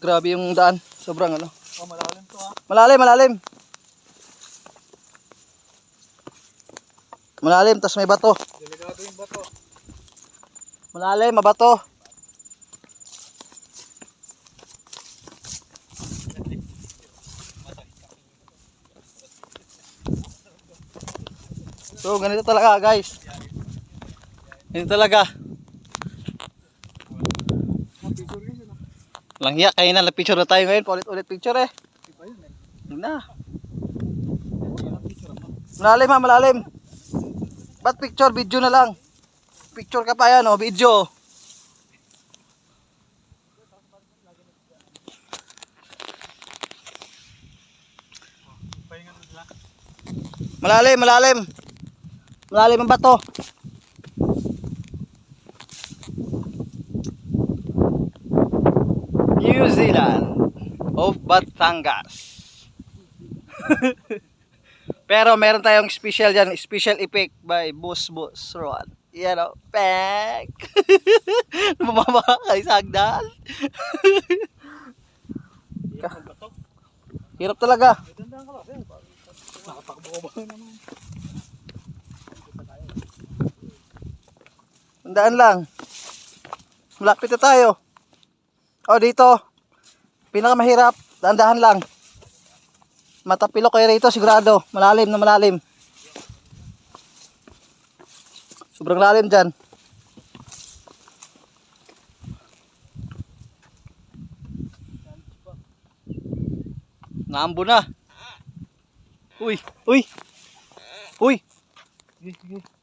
Grabe yung daan. Sobrang ano. Oh, malalim to ah. Malalim, malalim. Malalim, tas may bato. Delikado yung bato. Malalim, mabato. So, ganito talaga, guys. Ganito talaga. Ang picture yun yun ah. Langya, kayo na, picture na tayo ngayon. Paulit-ulit picture eh. Yun na. Malalim ha, malalim. Ba't picture? Video na lang. Picture ka pa yan, oh. Video. Malalim, malalim. Malalim ang bato. New Zealand of Batangas. Pero meron tayong special dyan, special effect by Boss Boss Ron. Yan o, pek. Bumaba ka sa hagdan. Yan ang bato. Hirap talaga. Tandaan lang. Malapit na tayo. O dito. Pinakamahirap. Dahan-dahan lang. Matapilok kayo rito sigurado. Malalim na malalim. Sobrang lalim dyan. Naambo na. Uy, uy. Uy. Sige, sige.